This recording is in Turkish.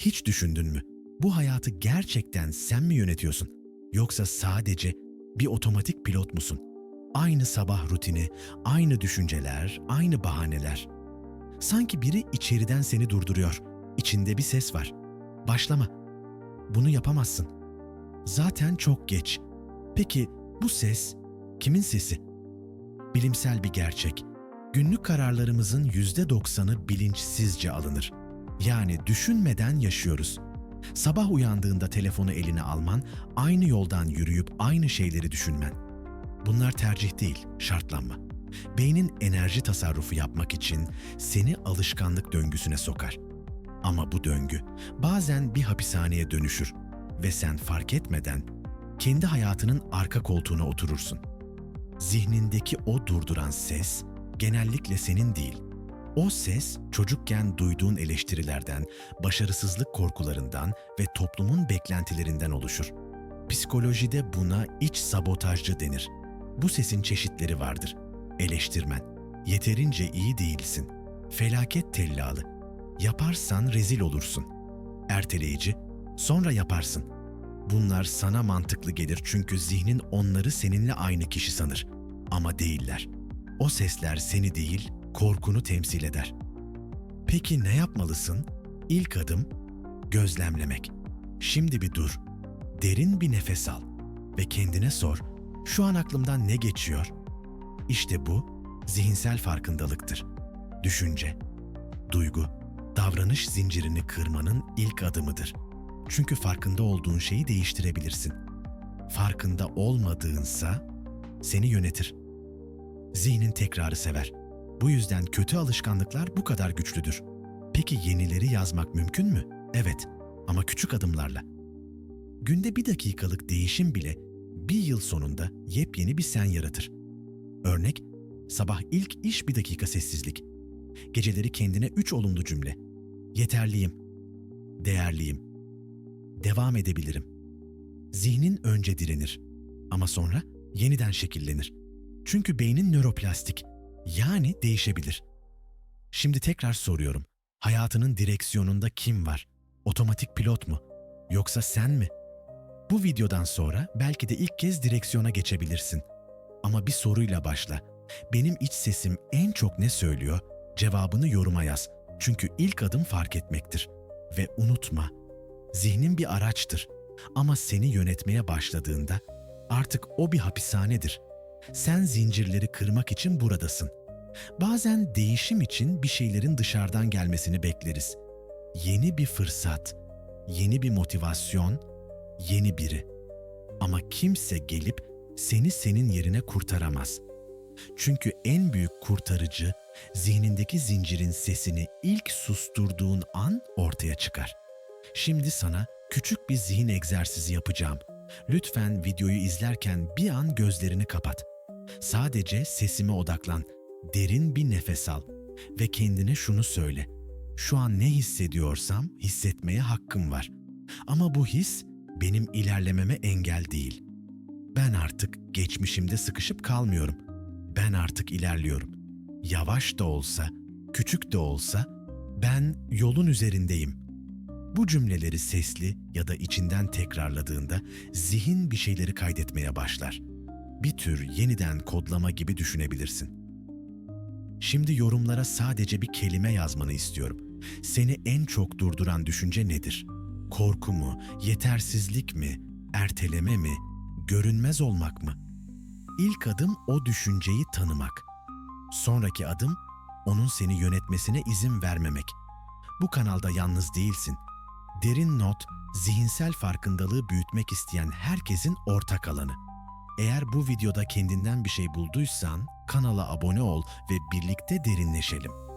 Hiç düşündün mü? Bu hayatı gerçekten sen mi yönetiyorsun? Yoksa sadece bir otomatik pilot musun? Aynı sabah rutini, aynı düşünceler, aynı bahaneler. Sanki biri içeriden seni durduruyor. İçinde bir ses var. Başlama. Bunu yapamazsın. Zaten çok geç. Peki bu ses kimin sesi? Bilimsel bir gerçek. Günlük kararlarımızın %90'ı bilinçsizce alınır. Yani düşünmeden yaşıyoruz. Sabah uyandığında telefonu eline alman, aynı yoldan yürüyüp aynı şeyleri düşünmen. Bunlar tercih değil, şartlanma. Beynin enerji tasarrufu yapmak için seni alışkanlık döngüsüne sokar. Ama bu döngü bazen bir hapishaneye dönüşür ve sen fark etmeden kendi hayatının arka koltuğuna oturursun. Zihnindeki o durduran ses genellikle senin değil. O ses çocukken duyduğun eleştirilerden, başarısızlık korkularından ve toplumun beklentilerinden oluşur. Psikolojide buna iç sabotajcı denir. Bu sesin çeşitleri vardır. Eleştirmen, yeterince iyi değilsin, felaket tellalı, yaparsan rezil olursun, erteleyici, sonra yaparsın. Bunlar sana mantıklı gelir çünkü zihnin onları seninle aynı kişi sanır. Ama değiller. O sesler seni değil, korkunu temsil eder. Peki ne yapmalısın? İlk adım gözlemlemek. Şimdi bir dur. Derin bir nefes al ve kendine sor. Şu an aklımdan ne geçiyor? İşte bu zihinsel farkındalıktır. Düşünce, duygu, davranış zincirini kırmanın ilk adımıdır. Çünkü farkında olduğun şeyi değiştirebilirsin. Farkında olmadığınsa seni yönetir. Zihnin tekrarı sever. Bu yüzden kötü alışkanlıklar bu kadar güçlüdür. Peki yenileri yazmak mümkün mü? Evet ama küçük adımlarla. Günde bir dakikalık değişim bile bir yıl sonunda yepyeni bir sen yaratır. Örnek, sabah ilk iş bir dakika sessizlik. Geceleri kendine üç olumlu cümle. Yeterliyim, değerliyim, devam edebilirim. Zihnin önce direnir ama sonra yeniden şekillenir. Çünkü beynin nöroplastik, yani değişebilir. Şimdi tekrar soruyorum. Hayatının direksiyonunda kim var? Otomatik pilot mu? Yoksa sen mi? Bu videodan sonra belki de ilk kez direksiyona geçebilirsin. Ama bir soruyla başla. Benim iç sesim en çok ne söylüyor? Cevabını yoruma yaz. Çünkü ilk adım fark etmektir. Ve unutma, zihnin bir araçtır. Ama seni yönetmeye başladığında artık o bir hapishanedir. Sen zincirleri kırmak için buradasın. Bazen değişim için bir şeylerin dışarıdan gelmesini bekleriz. Yeni bir fırsat, yeni bir motivasyon, yeni biri. Ama kimse gelip seni senin yerine kurtaramaz. Çünkü en büyük kurtarıcı zihnindeki zincirin sesini ilk susturduğun an ortaya çıkar. Şimdi sana küçük bir zihin egzersizi yapacağım. Lütfen videoyu izlerken bir an gözlerini kapat. Sadece sesime odaklan. Derin bir nefes al ve kendine şunu söyle. Şu an ne hissediyorsam hissetmeye hakkım var. Ama bu his benim ilerlememe engel değil. Ben artık geçmişimde sıkışıp kalmıyorum. Ben artık ilerliyorum. Yavaş da olsa, küçük de olsa ben yolun üzerindeyim. Bu cümleleri sesli ya da içinden tekrarladığında zihin bir şeyleri kaydetmeye başlar. Bir tür yeniden kodlama gibi düşünebilirsin. Şimdi yorumlara sadece bir kelime yazmanı istiyorum. Seni en çok durduran düşünce nedir? Korku mu, yetersizlik mi, erteleme mi, görünmez olmak mı? İlk adım o düşünceyi tanımak. Sonraki adım onun seni yönetmesine izin vermemek. Bu kanalda yalnız değilsin. Derin Not, zihinsel farkındalığı büyütmek isteyen herkesin ortak alanı. Eğer bu videoda kendinden bir şey bulduysan kanala abone ol ve birlikte derinleşelim.